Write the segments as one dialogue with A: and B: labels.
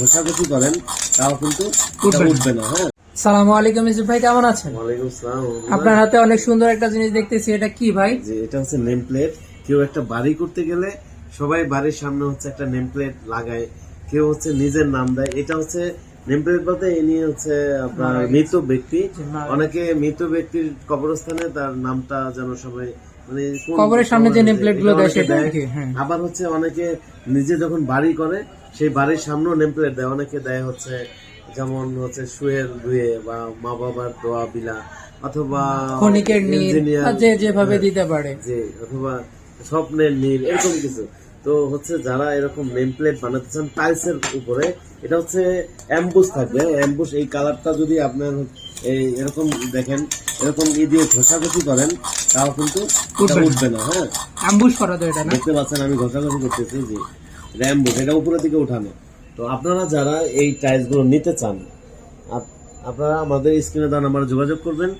A: ঘষাঘষি করেন তাও কিন্তু
B: উঠবে না।
A: হ্যাঁ।
B: সালামু আলাইকুম ইউসুফ ভাই কেমন আছেন?
A: ওয়ালাইকুম আসসালাম।
B: আপনার হাতে অনেক সুন্দর একটা জিনিস দেখতেছি এটা কি ভাই?
A: যে এটা হচ্ছে নেম প্লেট কেউ একটা বাড়ি করতে গেলে সবাই বাড়ির সামনে হচ্ছে একটা নেম প্লেট লাগায় কেউ হচ্ছে নিজের নাম দেয়। এটা হচ্ছে নেম প্লেট বলতে ইনি হচ্ছে আপনার মৃত ব্যক্তি। অনেকে মৃত ব্যক্তির কবরস্থানে তার নামটা যেন সবাই মানে
B: কবরের সামনে যে গুলো দেয় সেটা হ্যাঁ।
A: আবার হচ্ছে অনেকে নিজে যখন বাড়ি করে সেই বাড়ির সামনেও নেম প্লেট দেয়। অনেকে দেয় হচ্ছে যেমন হচ্ছে সুয়ের দুয়ে বা মা বাবার দোয়া বিলা অথবা
B: ক্ষণিকের নীল যে যেভাবে দিতে পারে।
A: যে অথবা স্বপ্নের নীল এরকম কিছু। তো হচ্ছে যারা এরকম নেম প্লেট বানাতে চান টাইলসের উপরে এটা হচ্ছে অ্যাম্বুস থাকবে। অ্যাম্বুস এই কালারটা যদি আপনার এই এরকম দেখেন এরকম ই দিয়ে ঘষাঘষি করেন তাও কিন্তু
B: উঠবে না।
A: হ্যাঁ।
B: অ্যাম্বুশ করা তো এটা না?
A: দেখতে পাচ্ছেন আমি ঘষাঘষি করতেছি জি। র্যাম্বুস এটা উপরে দিকে উঠানো। তো আপনারা যারা এই টাইলসগুলো নিতে চান আপ- আপনারা আমাদের স্ক্রিনে দেওয়া আমার যোগাযোগ করবেন।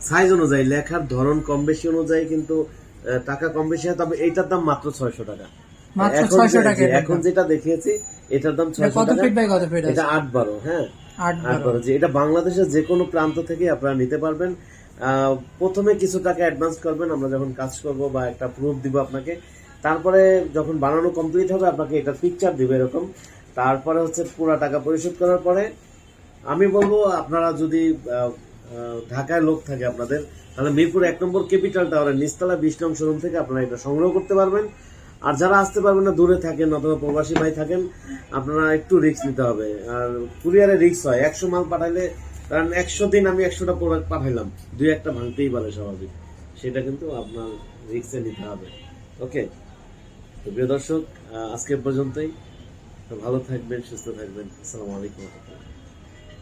A: সাইজ অনুযায়ী লেখার ধরন কম বেশি অনুযায়ী কিন্তু টাকা কম বেশি হয় তবে এইটার দাম মাত্র ছয়শো টাকা। এখন
B: 600
A: যে-
B: টাকা
A: জি,
B: এটার
A: এখন
B: দাম।
A: যেটা দেখিয়েছি এটার দাম
B: এটা
A: ছয়শো
B: কত ফিট বাই কত ফিট
A: এটা আট বারো হ্যাঁ?
B: আট
A: আট
B: বারো।
A: বারো এটা বাংলাদেশের যে কোনো প্রান্ত থেকে আপনারা নিতে পারবেন। প্রথমে কিছু টাকা অ্যাডভান্স করবেন আমরা যখন কাজ করব বা একটা প্রুফ দিব আপনাকে। তারপরে যখন বানানো কমপ্লিট হবে আপনাকে এটা পিকচার দিবে এরকম। তারপরে হচ্ছে পুরো টাকা পরিশোধ করার পরে আমি বলব আপনারা যদি ঢাকায় লোক থাকে আপনাদের তাহলে মিরপুর এক নম্বর ক্যাপিটাল টাওয়ারের নিচতলা বিশ নং শোরুম থেকে আপনারা এটা সংগ্রহ করতে পারবেন। আর যারা আসতে পারবেন না, দূরে থাকেন অথবা প্রবাসী ভাই থাকেন, আপনারা একটু রিস্ক নিতে হবে। আর কুরিয়ারে রিস্ক হয়। একশো মাল পাঠাইলে, কারণ একশো দিন আমি একশোটা প্রোডাক্ট পাঠাইলাম। দুই একটা ভাঙতেই পারে স্বাভাবিক। সেটা কিন্তু আপনার রিস্কে নিতে হবে। ওকে তো প্রিয় দর্শক আজকে পর্যন্তই। ভালো থাকবেন, সুস্থ থাকবেন। আসসালামু আলাইকুম।